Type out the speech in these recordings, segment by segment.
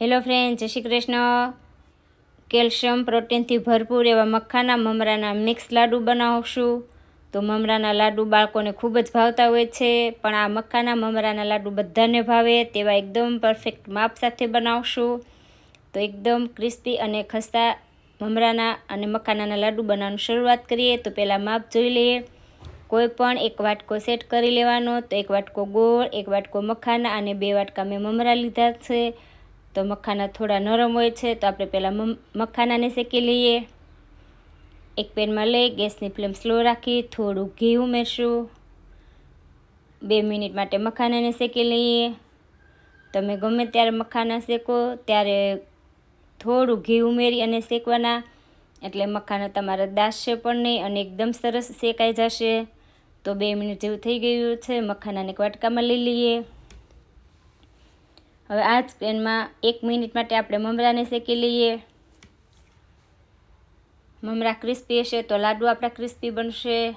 Hello friend, જય Shri Krishna. Calcium, પ્રોટીનથી ભરપૂર એવા મખાના મમરાના મિક્સ લાડુ બનાવશું. તો મમરાના લાડુ બાળકોને ખૂબ જ ભાવતા હોય છે, પણ આ મખાના મમરાના લાડુ બધાને ભાવે તેવા એકદમ પરફેક્ટ માપ સાથે બનાવશું. તો એકદમ ક્રિસ્પી અને ખસ્તા મમરાના અને મખાનાના લાડુ બનાવવાની શરૂઆત કરીએ, તો પહેલાં માપ જોઈ લઈએ. કોઈ પણ એક વાટકો સેટ કરી લેવાનો, તો એક વાટકો ગોળ, એક વાટકો મખાના અને બે વાટકા મેં મમરા લીધા છે. તો મખાના થોડા નરમ હોય છે, તો આપણે પહેલાં મખાનાને શેકી લઈએ. એક પેનમાં લઈ ગેસની ફ્લેમ સ્લો રાખી થોડું ઘી ઉમેરશું. બે મિનિટ માટે મખાનાને શેકી લઈએ. તમે ગમે ત્યારે મખાના શેકો, ત્યારે થોડું ઘી ઉમેરી અને શેકવાના. એટલે મખાના તમારા દાસશે પણ નહીં અને એકદમ સરસ શેકાઈ જશે. તો બે મિનિટ જેવું થઈ ગયું છે, મખાનાને વાટકામાં લઈ લઈએ. હવે આ જ પેનમાં એક મિનિટ માટે આપણે મમરાને શેકી લઈએ. મમરા ક્રિસ્પી હશે તો લાડુ આપણા ક્રિસ્પી બનશે.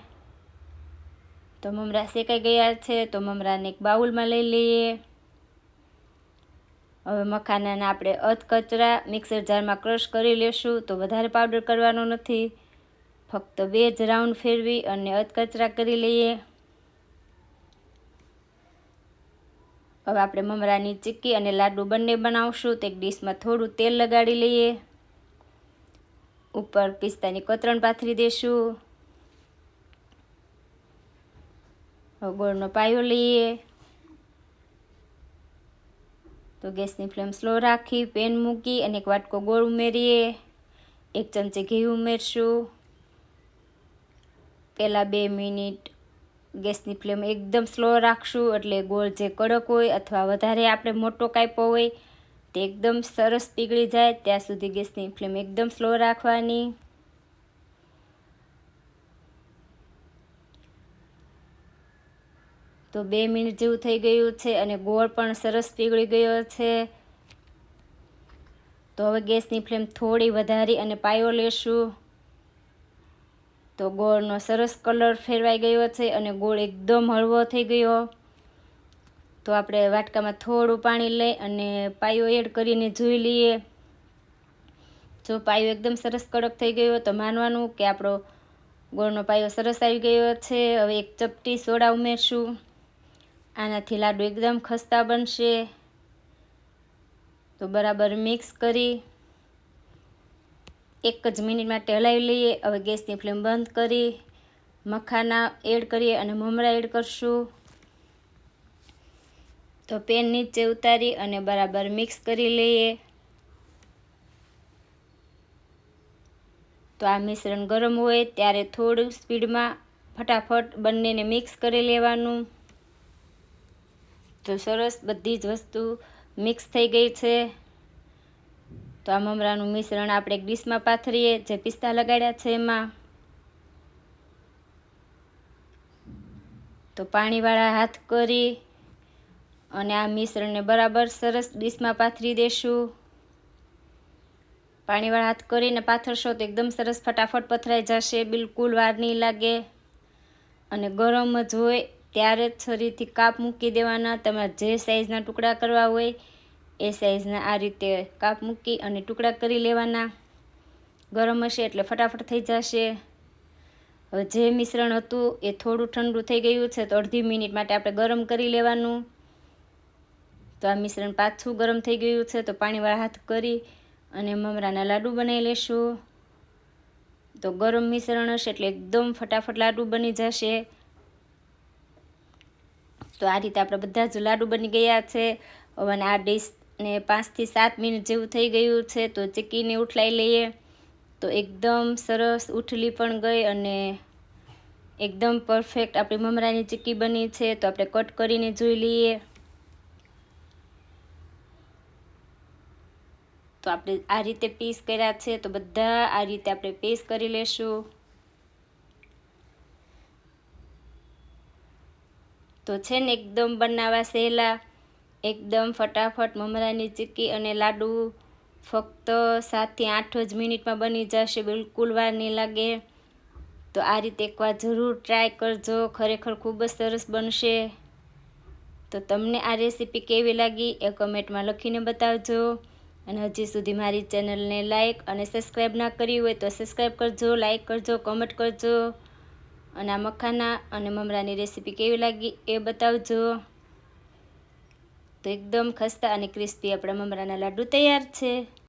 તો મમરા શેકાઈ ગયા છે તો મમરાને એક બાઉલમાં લઈ લઈએ. હવે મખાનાને આપણે અધ કચરા મિક્સર જારમાં ક્રશ કરી લેશું તો વધારે પાવડર કરવાનો નથી. ફક્ત બે જ રાઉન્ડ ફેરવી અને અધ કચરા કરી લઈએ. હવે આપણે મમરાની ચીક્કી અને લાડુ બંને બનાવશું. તો એક ડીશમાં થોડું તેલ લગાડી લઈએ. ઉપર પિસ્તાની કતરણ પાથરી દઈશું ગોળનો પાયો લઈએ. તો ગેસની ફ્લેમ સ્લો રાખી, પેન મૂકી અને એક વાટકો ગોળ ઉમેરીએ. એક ચમચી ઘી ઉમેરશું. પહેલાં બે મિનિટ ગેસની ફ્લેમ એકદમ સ્લો રાખશું એટલે ગોળ જે કડક હોય અથવા વધારે આપણે મોટો કાપ્યો હોય તે એકદમ સરસ પીગળી જાય. ત્યાં સુધી ગેસની ફ્લેમ એકદમ સ્લો રાખવાની. તો બે મિનિટ જેવું થઈ ગયું છે અને ગોળ પણ સરસ પીગળી ગયો છે. તો હવે ગેસની ફ્લેમ થોડી વધારી અને પાયો લેશું. તો ગોળનો સરસ કલર ફેરવાઈ ગયો છે અને ગોળ એકદમ હળવો થઈ ગયો. તો આપણે વાટકામાં થોડું પાણી લઈ અને પાયો એડ કરીને જોઈ લઈએ. જો પાયો એકદમ સરસ કડક થઈ ગયો તો માનવાનું કે આપણો ગોળનો પાયો સરસ આવી ગયો છે. હવે એક ચપટી સોડા ઉમેરશું. આનાથી લાડુ એકદમ ખસ્તા બનશે. તો બરાબર મિક્સ કરી એક જ મિનિટ માટે લઈએ. હવે ગેસની ફ્લેમ બંધ કરી, મખાના એડ કરીએ અને મમરા એડ કરશું. તો પેન નીચે ઉતારી અને બરાબર મિક્સ કરી લઈએ. તો આ મિશ્રણ ગરમ હોય ત્યારે થોડું સ્પીડમાં ફટાફટ બંનેને મિક્સ કરી લેવાનું. તો સરસ બધી જ વસ્તુ મિક્સ થઈ ગઈ છે. તો આ મમરાનું મિશ્રણ આપણે એક ડીશમાં પાથરીએ, જે પિસ્તા લગાડ્યા છે એમાં. તો પાણીવાળા હાથ કરી અને આ મિશ્રણને બરાબર સરસ ડીશમાં પાથરી દેશું. પાણીવાળા હાથ કરીને પાથરશો તો એકદમ સરસ ફટાફટ પથરાઈ જશે, બિલકુલ વાર નહીં લાગે. અને ગરમ જ હોય, ત્યારે જ છરીથી કાપ મૂકી દેવાના, તમારે જે સાઈઝના ટુકડા કરવા હોય એ સાઈઝના આ રીતે કાપ મૂકી અને ટુકડા કરી લેવાના. ગરમ હશે એટલે ફટાફટ થઈ જશે. હવે જે મિશ્રણ હતું એ થોડું ઠંડુ થઈ ગયું છે તો અડધી મિનિટ માટે આપણે ગરમ કરી લેવાનું. તો આ મિશ્રણ પાછું ગરમ થઈ ગયું છે તો પાણીવાળા હાથ કરી અને મમરાના લાડુ બનાવી લેશું. તો ગરમ મિશ્રણ હશે એટલે એકદમ ફટાફટ લાડુ બની જશે. તો આ રીતે આપણે બધા જ લાડુ બની ગયા છે. અને આ ડીશ ને પાંચથી સાત મિનિટ જેવું થઈ ગયું છે, તો ચીકીને ઉઠલાઈ લઈએ. તો એકદમ સરસ ઉઠલી પણ ગઈ અને એકદમ પરફેક્ટ આપણી મમરાની ચીક્કી બની છે, તો આપણે કટ કરીને જોઈ લઈએ. તો આપણે આ રીતે પીસ કર્યા છે, તો બધા આ રીતે આપણે પીસ કરી લેશું. તો છે ને એકદમ બનાવવા સહેલા. એકદમ ફટાફટ મમરાની ચીક્કી અને લાડુ ફક્ત સાતથી આઠ જ મિનિટમાં બની જશે, બિલકુલ વાર નહીં લાગે. તો આ રીતે એકવાર જરૂર ટ્રાય કરજો, ખરેખર ખૂબ જ સરસ બનશે. તો તમને આ રેસીપી કેવી લાગી એ કમેન્ટમાં લખીને બતાવજો. અને હજી સુધી મારી ચેનલને લાઇક અને સબસ્ક્રાઈબ ના કરી હોય તો સબસ્ક્રાઈબ કરજો લાઇક કરજો, કમેન્ટ કરજો. અને આ મખાના અને મમરાની રેસીપી કેવી લાગી એ બતાવજો. તો એકદમ ખસ્તા અને ક્રિસ્પી આપણા મમરાના લાડુ તૈયાર છે.